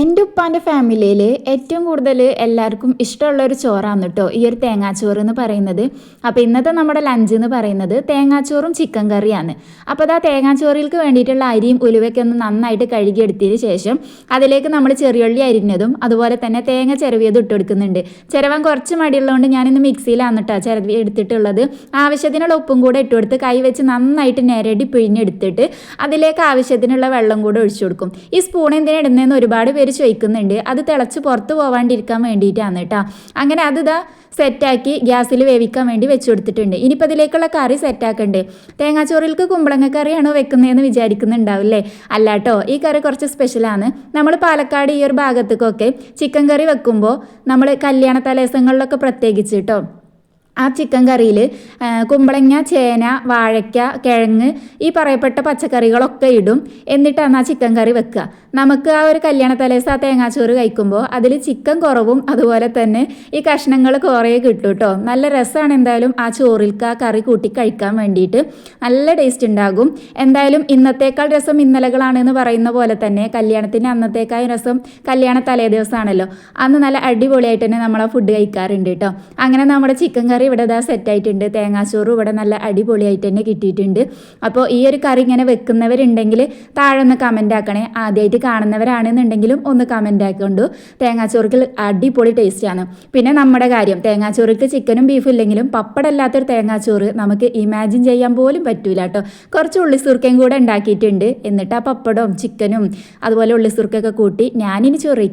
എന്റെ ഉപ്പാന്റെ ഫാമിലിയിൽ ഏറ്റവും കൂടുതൽ എല്ലാവർക്കും ഇഷ്ടമുള്ള ഒരു ചോറാണ് കേട്ടോ ഈ ഒരു തേങ്ങാച്ചോറ് എന്ന് പറയുന്നത്. അപ്പോൾ ഇന്നത്തെ നമ്മുടെ ലഞ്ച് എന്ന് പറയുന്നത് തേങ്ങാച്ചോറും ചിക്കൻ കറിയാണ്. അപ്പോൾ അത് ആ തേങ്ങാച്ചോറിലേക്ക് വേണ്ടിയിട്ടുള്ള അരിയും ഉലുവയ്ക്ക് ഒന്ന് നന്നായിട്ട് കഴുകിയെടുത്തതിന് ശേഷം അതിലേക്ക് നമ്മൾ ചെറിയുള്ളി അരിഞ്ഞതും അതുപോലെ തന്നെ തേങ്ങ ചിരവിയത് ഇട്ട് കൊടുക്കുന്നുണ്ട്. കുറച്ച് മടിയുള്ളതുകൊണ്ട് ഞാനിന്ന് മിക്സിയിലാണ് കേട്ടോ ചിരവി എടുത്തിട്ടുള്ളത്. ആവശ്യത്തിനുള്ള ഉപ്പും കൂടെ ഇട്ട് കൊടുത്ത് കൈ വെച്ച് നന്നായിട്ട് നേരടി പിഴിഞ്ഞെടുത്തിട്ട് അതിലേക്ക് ആവശ്യത്തിനുള്ള വെള്ളം കൂടെ ഒഴിച്ചു കൊടുക്കും. ഈ സ്പൂൺ എന്തിനാ ഇടുന്നതെന്ന് ഒരുപാട് പേര് ചോദിക്കുന്നുണ്ട് അത് തിളച്ച് പുറത്ത് പോവാണ്ടിരിക്കാൻ വേണ്ടിയിട്ടാണ് കേട്ടോ അങ്ങനെ അത് ഇതാ സെറ്റാക്കി ഗ്യാസിൽ വേവിക്കാൻ വേണ്ടി വെച്ച് കൊടുത്തിട്ടുണ്ട്. ഇനിയിപ്പോൾ അതിലേക്കുള്ള കറി സെറ്റാക്കണ്ടേ. തേങ്ങാച്ചോറിലേക്ക് കുമ്പളങ്ങ കറിയാണോ വെക്കുന്നതെന്ന് വിചാരിക്കുന്നുണ്ടാവില്ലേ? അല്ലാട്ടോ ഈ കറി കുറച്ച് സ്പെഷ്യലാണ് നമ്മൾ പാലക്കാട് ഈ ഒരു ഭാഗത്തേക്കൊക്കെ ചിക്കൻ കറി വെക്കുമ്പോൾ നമ്മൾ കല്യാണ തലേസങ്ങളിലൊക്കെ പ്രത്യേകിച്ച് കേട്ടോ ആ ചിക്കൻ കറിയിൽ കുമ്പളങ്ങ ചേന വാഴയ്ക്ക കിഴങ്ങ് ഈ പറയപ്പെട്ട പച്ചക്കറികളൊക്കെ ഇടും. എന്നിട്ടാണ് ആ ചിക്കൻ കറി വെക്കുക. നമുക്ക് ആ ഒരു കല്യാണ തലേസ് ആ തേങ്ങാച്ചോറ് കഴിക്കുമ്പോൾ അതിൽ ചിക്കൻ കുറവും അതുപോലെ തന്നെ ഈ കഷ്ണങ്ങൾ കുറേ കിട്ടും കേട്ടോ. നല്ല രസമാണ് എന്തായാലും ആ ചോറിൽക്ക് ആ കറി കൂട്ടി കഴിക്കാൻ വേണ്ടിയിട്ട്. നല്ല ടേസ്റ്റ് ഉണ്ടാകും. എന്തായാലും ഇന്നത്തേക്കാൾ രസം ഇന്നലകളാണെന്ന് പറയുന്ന പോലെ തന്നെ കല്യാണത്തിന് അന്നത്തേക്കാൾ രസം കല്യാണ തലേ ദിവസമാണല്ലോ അന്ന് നല്ല അടിപൊളിയായിട്ട് തന്നെ നമ്മൾ ആ ഫുഡ് കഴിക്കാറുണ്ട് കേട്ടോ. അങ്ങനെ നമ്മുടെ ചിക്കൻ കറി ഇവിടെ ഇതാ സെറ്റായിട്ടുണ്ട് തേങ്ങാച്ചോറ് ഇവിടെ നല്ല അടിപൊളിയായിട്ട് തന്നെ കിട്ടിയിട്ടുണ്ട്. അപ്പോൾ ഈ ഒരു കറി ഇങ്ങനെ വെക്കുന്നവരുണ്ടെങ്കിൽ താഴെ ഒന്ന് കമന്റ് ആക്കണേ. ആദ്യമായിട്ട് കാണുന്നവരാണെന്നുണ്ടെങ്കിലും ഒന്ന് കമന്റ് ആക്കൊണ്ടു. തേങ്ങാച്ചോറിക്ക് അടിപൊളി ടേസ്റ്റാണ് പിന്നെ നമ്മുടെ കാര്യം. തേങ്ങാച്ചോറിക്ക് ചിക്കനും ബീഫും ഇല്ലെങ്കിലും പപ്പടല്ലാത്തൊരു തേങ്ങാച്ചോറ് നമുക്ക് ഇമാജിൻ ചെയ്യാൻ പോലും പറ്റൂല കേട്ടോ. കുറച്ച് ഉള്ളിസുർക്കയും കൂടെ ഉണ്ടാക്കിയിട്ടുണ്ട്. എന്നിട്ട് ആ പപ്പടവും ചിക്കനും അതുപോലെ ഉള്ളിസുർക്കൊക്കെ കൂട്ടി ഞാനിനി ചോറ്